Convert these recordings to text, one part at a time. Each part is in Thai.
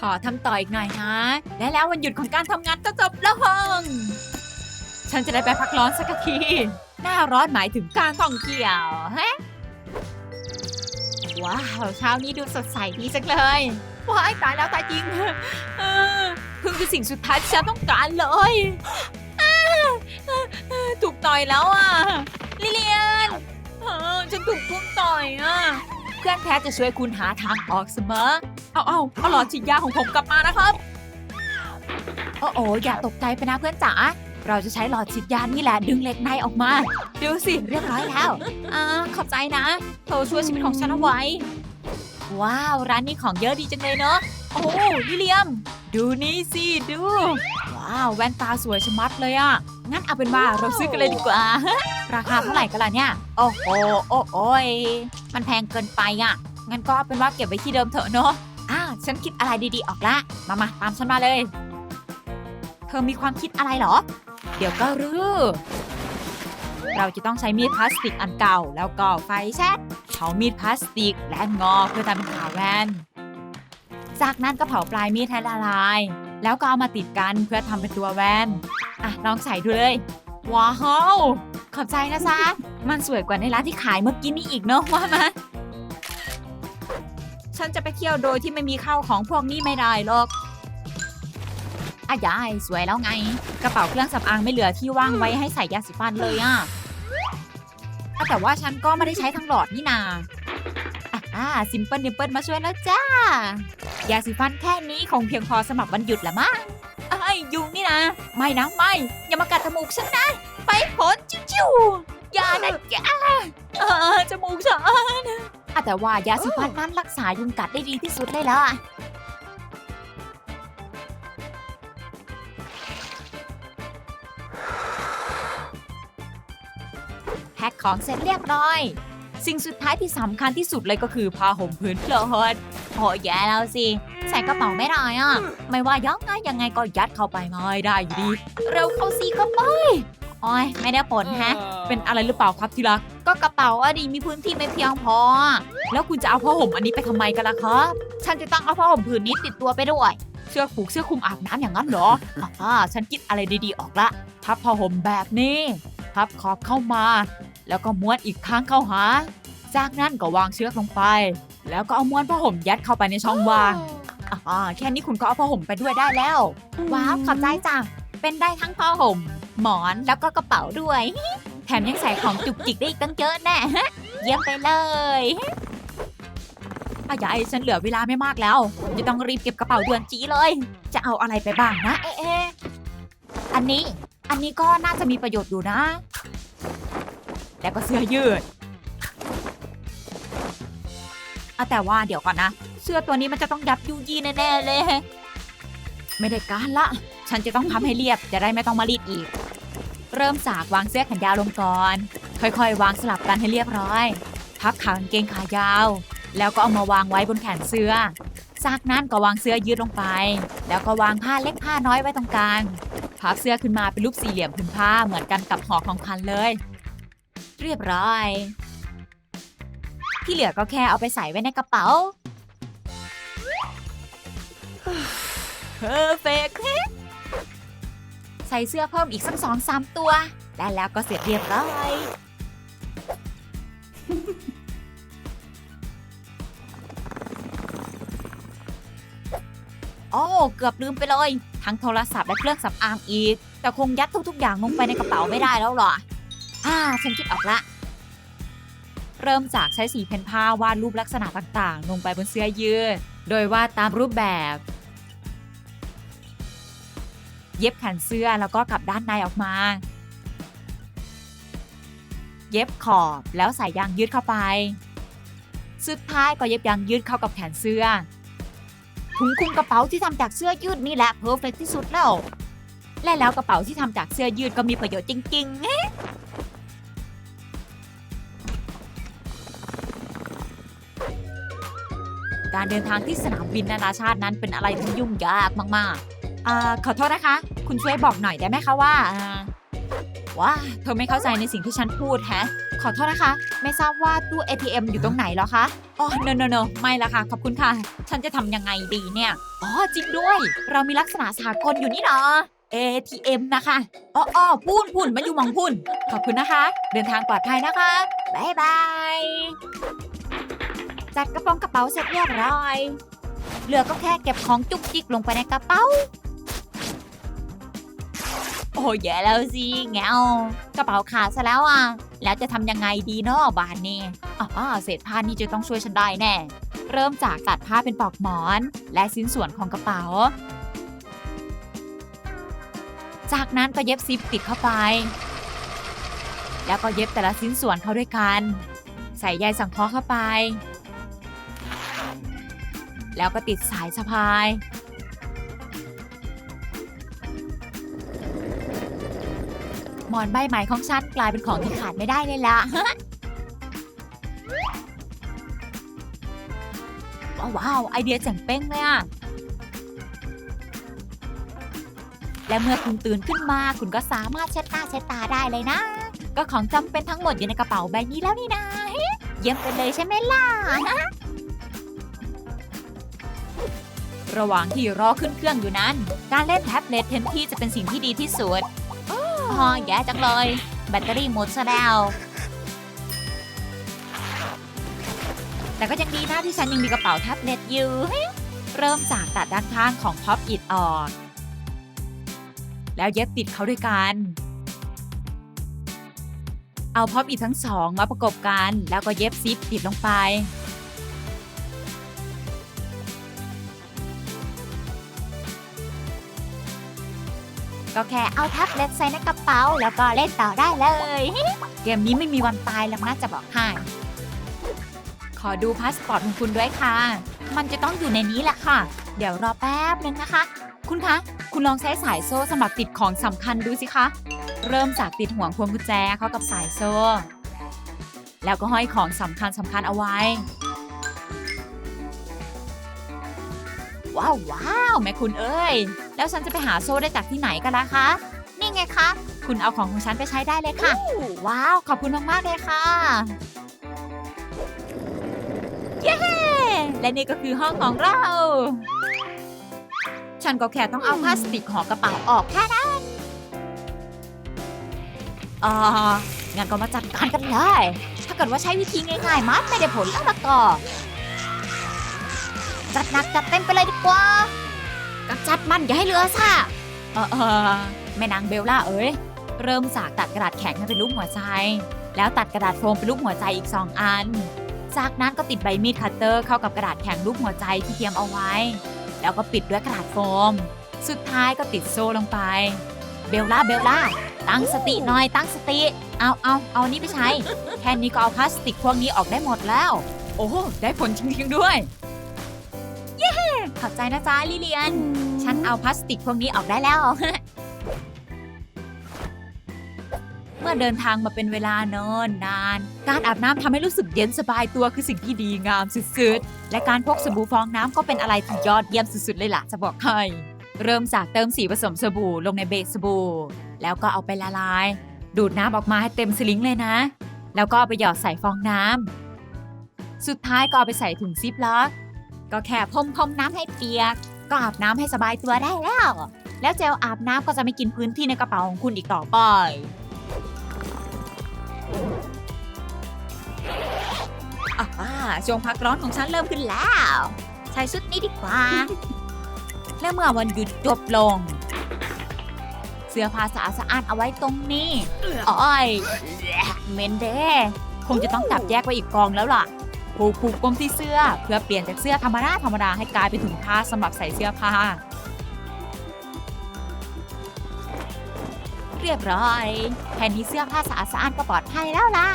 ขอทำต่ออีกหน่อยนะ และแล้ววันหยุดของการทำงานก็จบแล้วฮงฉันจะได้ไปพักร้อนสักที หน้าร้อนหมายถึงการท่องเที่ยวฮะว้าวเช้านี้ดูสดใสดีจังเลยว้ายตายแล้วตายจริงเออพิ่งคือสิ่งสุดท้ายที่ฉันต้องการเลยถูกต่อยแล้วอะลิเลียนฉันถูกพุ่งต่อยอะเพื่อนแท้จะช่วยคุณหาทางออกเสมอ เอาเอาเอาหลอดฉีดยาของผมกลับมานะครับ โอ้โออย่าตกใจไปนะเพื่อนจ๋า เราจะใช้หลอดฉีดยานี่แหละดึงเหล็กในออกมา ดูสิเรียบร้อยแล้วอ่าขอบใจนะเธอช่วยชีวิตของฉันเอาไว้ ว้าวร้านนี้ของเยอะดีจังเลยเนอะ โอ้ลิเลียม ดูนี่สิดู ว้าวแว่นตาสวยชะมัดเลยอะงั้นเอาเป็นว่าเราซื้อกันเลยดีกว่า ราคาเท่าไหร่กันล่ะเนี่ย โอ้โหโอ้โอยมันแพงเกินไปอะงั้นก็เอาเป็นว่าเก็บไว้ที่เดิมเถอะเนอะ ฉันคิดอะไรดีๆออกละ มามาตามฉันมาเลย เธอมีความคิดอะไรเหรอ เดี๋ยวก็รู้ เราจะต้องใช้มีดพลาสติกอันเก่า แล้วก็ไฟแช็กเผามีดพลาสติกและงอเพื่อทำเป็นขาแว่น จากนั้นก็เผาปลายมีดให้ละลาย แล้วก็เอามาติดกันเพื่อทำเป็นตัวแว่น อะลองใส่ดูเลย ว้าว ขอบใจนะจ๊ะมันสวยกว่าในร้านที่ขายเมื่อกี้นี่อีกเนอะว่ามา ฉันจะไปเที่ยวโดยที่ไม่มีข้าวของพวกนี้ไม่ได้หรอกอะยายสวยแล้วไง กระเป๋าเครื่องสำอางไม่เหลือที่ว่างไว้ให้ใส่ยาสีฟันเลยอะ่ะแต่ว่าฉันก็ไม่ได้ใช้ทั้งหลอดนี่นาอ่าซิมเปิลดิมเปิลมาช่วยแล้วจ้า ยาสีฟันแค่นี้คงเพียงพอสำหรับวันหยุดละมั้งไอ้ยุงนี่นะ ไม่นะไม่ อย่ามากัดจมูกฉันนะ ไปผลจิ้วๆอย่านะจ้าเออจมูกฉัน อะแต่ว่ายาสีฟันนั้นรักษายุงกัดได้ดีที่สุดเลยล่ะ แพ็คของเสร็จเรียบร้อย สิ่งสุดท้ายที่สำคัญที่สุดเลยก็คือผ้าห่มพื้นโปรดโอ้แย่แล้วสิใส่กระเป๋าไม่ได้อะ ไม่ว่ายังไงยังไงก็ยัดเข้าไปไม่ได้อยู่ดี เร็วเข้าสิเข้าไปโอ้ยไม่ได้ผลแฮะ เป็นอะไรหรือเปล่าครับที่รัก ก็กระเป๋าอะดีมีพื้นที่ไม่เพียงพอ แล้วคุณจะเอาผ้าห่มอันนี้ไปทำไมกันล่ะครับ ฉันจะต้องเอาผ้าห่มผืนนี้ติดตัวไปด้วย เสื้อผูกเสื้อคลุมอาบน้ำอย่างนั้นเหรออ่าฉันคิดอะไรดีๆออกละ พับผ้าห่มแบบนี้พับขอบเข้ามา แล้วก็ม้วนอีกข้างเข้าหา จากนั้นก็วางเชือกลงไป แล้วก็เอาม้วนผ้าห่มยัดเข้าไปในช่องว่าง อ่าแค่นี้คุณก็เอาผ้าห่มไปด้วยได้แล้ว ว้าวขอบใจจ้ะเป็นได้ทั้งผ้าห่ม หมอนแล้วก็กระเป๋าด้วย แถมยังใส่ของจุกจิกได้อีกตั้งเยอะแน่เยี่ยมไปเลยอายายฉันเหลือเวลาไม่มากแล้ว จะต้องรีบเก็บกระเป๋าด่วนจีเลย จะเอาอะไรไปบ้างนะ เอ๊ะเอ๊ะอันนี้ อันนี้ก็น่าจะมีประโยชน์อยู่นะ แล้วก็เสื้อยืดอะแต่ว่าเดี๋ยวก่อนนะ เสื้อตัวนี้มันจะต้องยับยุยี่แน่ๆเลย ไม่ได้การละ ฉันจะต้องทำให้เรียบจะได้ไม่ต้องมารีดอีก เริ่มจากวางเสื้อแขนยาวลงก่อน ค่อยๆ วางสลับกันให้เรียบร้อย พับขากางเกงขายาว แล้วก็เอามาวางไว้บนแขนเสื้อ จากนั้นก็วางเสื้อยืดลงไป แล้วก็วางผ้าเล็กผ้าน้อยไว้ตรงกลาง พับเสื้อขึ้นมาเป็นรูปสี่เหลี่ยมผืนผ้าเหมือนกันกับห่อของคันเลย เรียบร้อย ที่เหลือก็แค่เอาไปใส่ไว้ในกระเป๋าเพอร์เฟกใส่เสื้อเพิ่มอีกสักสองสามตัว และแล้วก็เสร็จเรียบร้อยโอ้เกือบลืมไปเลย ทั้งโทรศัพท์และเครื่องสำอางอีก แต่คงยัดทุกๆ อย่างลงไปในกระเป๋าไม่ได้แล้วหรอ อ่า ฉันคิดออกละ เริ่มจากใช้สีเพนผ้าวาดรูปลักษณะต่างๆ ลงไปบนเสื้อยืด โดยวาดตามรูปแบบ เย็บแขนเสื้อแล้วก็กลับด้านในออกมา เย็บขอบแล้วใส่ยางยืดเข้าไป สุดท้ายก็เย็บยางยืดเข้ากับแขนเสื้อ ถุงคลุมกระเป๋าที่ทำจากเสื้อยืดนี่แหละเพอร์เฟกที่สุดแล้ว และแล้วกระเป๋าที่ทำจากเสื้อยืดก็มีประโยชน์จริงๆการเดินทางที่สนามบินนานาชาตินั้นเป็นอะไรที่ยุ่งยากมาก ๆ อ่าขอโทษนะคะ คุณช่วยบอกหน่อยได้ไหมคะว่าอ่าว่าเธอไม่เข้าใจในสิ่งที่ฉันพูดแฮะ ขอโทษนะคะ ไม่ทราบว่าตู้ ATM อยู่ตรงไหนหรอคะอ๋อ no no no ไม่ละค่ะ ขอบคุณค่ะ ฉันจะทำยังไงดีเนี่ย อ๋อ จริงด้วย เรามีลักษณะสากลอยู่นี่เนาะ ATM นะคะอ๋อออพูนพูนมาอยู่หมองพูนขอบคุณนะคะ เดินทางปลอดภัยนะคะบายบายจัดกระโปรงกระเป๋าเสร็จเรียบร้อยเหลือก็แค่เก็บของจุกจิกลงไปในกระเป๋า โอ้แย่แล้วสิแงวกระเป๋าขาดซะแล้วอะ แล้วจะทำยังไงดีเนาะบานนี้อ๋อเศษผ้านี่จะต้องช่วยฉันได้แน่ เริ่มจากตัดผ้าเป็นปลอกหมอน และชิ้นส่วนของกระเป๋า จากนั้นก็เย็บซิปติดเข้าไป แล้วก็เย็บแต่ละชิ้นส่วนเข้าด้วยกัน ใส่ใยสังเคราะห์เข้าไป แล้วก็ติดสายสะพาย มอนใบใหม่ของฉันกลายเป็นของที่ขาดไม่ได้เลยละว้าวไอเดียเจ๋งเป้งเลยอะและเมื่อคุณตื่นขึ้นมาคุณก็สามารถเช็ดหน้าเช็ดตาได้เลยนะ ก็ของจำเป็นทั้งหมดอยู่ในกระเป๋าใบนี้แล้วนี่นะเยี่ยมไปเลยใช่ไหมล่ะระหว่างที่รอขึ้นเครื่องอยู่นั้น การเล่นแท็บเล็ตเทนที่จะเป็นสิ่งที่ดีที่สุด อ๋อแย่จังเลย แบตเตอรี่หมดซะแล้ว แต่ก็ยังดีนะที่ฉันยังมีกระเป๋าแท็บเล็ตอยู่ เริ่มจากตัดด้านข้างของพับอิดออก แล้วเย็บติดเขาด้วยกัน เอาพับอิดทั้งสองมาประกบกัน แล้วก็เย็บซิปติดลงไป ก็แค่เอาแท็บเล็ตใส่ในกระเป๋า แล้วก็เล่นต่อได้เลย เกมนี้ไม่มีวันตายแล้วนะจะบอกให้ ขอดูพาสปอร์ตของคุณด้วยค่ะ มันจะต้องอยู่ในนี้แหละค่ะ เดี๋ยวรอแป๊บนึงนะคะ คุณคะ คุณลองใช้สายโซ่สำหรับติดของสำคัญดูสิคะ เริ่มจากติดห่วงพวงกุญแจเข้ากับสายโซ่ แล้วก็ห้อยของสำคัญสำคัญเอาไว้ ว้าวว้าวแม่คุณเอ้ย แล้วฉันจะไปหาโซ่ได้จากที่ไหนกันล่ะคะ นี่ไงคะ คุณเอาของของฉันไปใช้ได้เลยค่ะ ว้าว ขอบคุณมากๆเลยค่ะ เย้ และนี่ก็คือห้องของเรา ฉันก็แค่ต้องเอาพลาสติกห่อกระเป๋าออกแค่นั้นอ่างั้นก็มาจัดการกันเลย ถ้าเกิดว่าใช้วิธีง่ายๆมันไม่ได้ผลแล้วละก็ จัดหนักจัดเต็มไปเลยดีกว่ากำจัดมันอย่าให้เหลือซะเออเออแม่นางเบลล่าเอ้ยเริ่มจากตัดกระดาษแข็งให้เป็นรูปหัวใจ แล้วตัดกระดาษโฟมเป็นรูปหัวใจอีก2อัน จากนั้นก็ติดใบมีดคัตเตอร์เข้ากับกระดาษแข็งรูปหัวใจที่เตรียมเอาไว้ แล้วก็ปิดด้วยกระดาษโฟม สุดท้ายก็ติดโซ่ลงไป เบลล่าเบลล่าตั้งสติหน่อยตั้งสติ เอาเอาเอานี่ไปใช้ แค่นี้ก็เอาพลาสติกพวกนี้ออกได้หมดแล้ว โอ้ได้ผลจริงๆด้วย ขอบใจนะจ๊ะลิเลียน ฉันเอาพลาสติกพวกนี้ออกได้แล้ว เมื่อเดินทางมาเป็นเวลาเนินนาน การอาบน้ำทำให้รู้สึกเย็นสบายตัวคือสิ่งที่ดีงามสุดๆ และการพกสบู่ฟองน้ำก็เป็นอะไรที่ยอดเยี่ยมสุดๆ เลยล่ะจะบอกให้เริ่มจากเติมสีผสมสบู่ลงในเบสสบู่ แล้วก็เอาไปละลาย ดูดน้ำออกมาให้เต็มสลิงเลยนะ แล้วก็เอาไปหยอดใส่ฟองน้ำสุดท้ายก็เอาไปใส่ถุงซิปล็อก ก็แค่พรมพรมน้ำให้เปียก ก็อาบน้ำให้สบายตัวได้แล้ว แล้วเจลอาบน้ำก็จะไม่กินพื้นที่ในกระเป๋าของคุณอีกต่อไป อ่าช่วงพักร้อนของฉันเริ่มขึ้นแล้ว ใส่ชุดนี้ดีกว่า และเมื่อวันหยุดจบลง เสื้อผ้าสะอาดสะอาดเอาไว้ตรงนี้อ้อย เมนเดคงจะต้องจับแยกไว้อีกกองแล้วล่ะ ผูกผูกกลมที่เสื้อ เพื่อเปลี่ยนจากเสื้อธรรมดาธรรมดาให้กลายเป็นถุงผ้าสำหรับใส่เสื้อผ้า เรียบร้อยแค่นี้เสื้อผ้าสะอาดสะอ้านก็ปลอดภัยแล้วล่ะ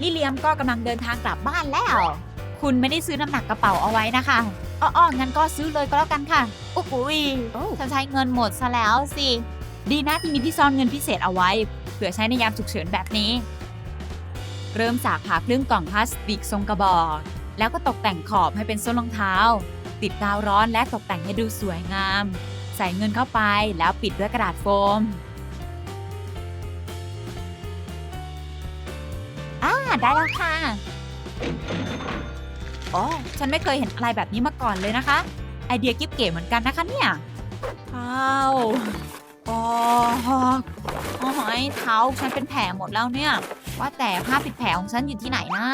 ลิเลียมก็กำลังเดินทางกลับบ้านแล้ว คุณไม่ได้ซื้อน้ำหนักกระเป๋าเอาไว้นะคะอ้อๆงั้นก็ซื้อเลยก็แล้วกันค่ะโอ้โหยฉันใช้เงินหมดซะแล้วสิ ดีนะที่มีที่ซ่อนเงินพิเศษเอาไว้ เผื่อใช้ในยามฉุกเฉินแบบนี้ เริ่มจากผ่าครึ่งกล่องพลาสติกทรงกระบอก แล้วก็ตกแต่งขอบให้เป็นส้นรองเท้า ติดกาวร้อนและตกแต่งให้ดูสวยงาม ใส่เงินเข้าไปแล้วปิดด้วยกระดาษโฟมได้แล้วค่ะโอ้ฉันไม่เคยเห็นอะไรแบบนี้มาก่อนเลยนะคะ ไอเดียกิ๊บเก๋เหมือนกันนะคะเนี่ยว้าวโอ้โอ้ยเท้าฉันเป็นแผลหมดแล้วเนี่ย ว่าแต่ผ้าปิดแผลของฉันอยู่ที่ไหนนะ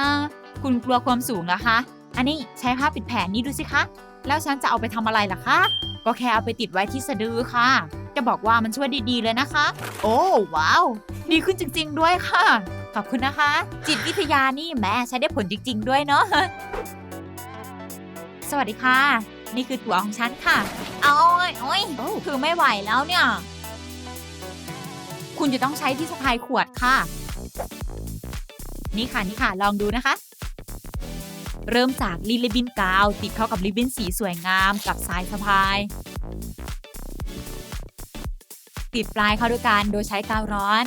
คุณกลัวความสูงเหรอคะ อันนี้ใช้ผ้าปิดแผลนี้ดูสิคะ แล้วฉันจะเอาไปทำอะไรล่ะคะ ก็แค่เอาไปติดไว้ที่สะดือค่ะ จะบอกว่ามันช่วยดีๆเลยนะคะ โอ้ว้าว ดีขึ้นจริง ๆ ด้วยค่ะ ขอบคุณนะคะ จิตวิทยานี่แม่ใช้ได้ผลจริง ๆ ด้วยเนาะ สวัสดีค่ะ นี่คือตั๋วของฉันค่ะ เอาโอ้ยโอ้ยคือไม่ไหวแล้วเนี่ยคุณจะต้องใช้ที่สะพายขวดค่ะ นี่ค่ะนี่ค่ะลองดูนะคะ เริ่มจากลิลิบินกาว ติดเข้ากับริบบิ้นสีสวยงามกับสายสะพาย ติดปลายเข้าด้วยกันโดยใช้กาวร้อน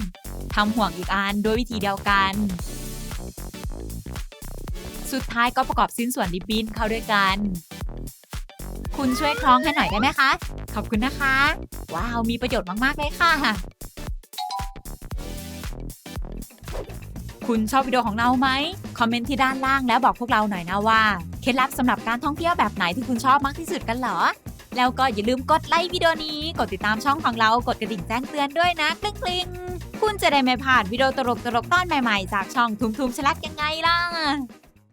ทำห่วงอีกอันโดยวิธีเดียวกัน สุดท้ายก็ประกอบชิ้นส่วนริบบิ้นเข้าด้วยกัน คุณช่วยคล้องให้หน่อยได้ไหมคะ ขอบคุณนะคะ ว้าว มีประโยชน์มาก ๆ เลยค่ะ คุณชอบวิดีโอของเราไหม คอมเมนต์ที่ด้านล่างแล้วบอกพวกเราหน่อยนะว่า เคล็ดลับสำหรับการท่องเที่ยวแบบไหนที่คุณชอบมากที่สุดกันเหรอ แล้วก็อย่าลืมกดไลค์วิดีโอนี้ กดติดตามช่องของเรา กดกระดิ่งแจ้งเตือนด้วยนะคลิ้งคลิงคุณจะได้ไม่พลาดวิดีโอตลกๆตอนใหม่ๆ จากช่องทุมทุมชลักยังไงล่ะ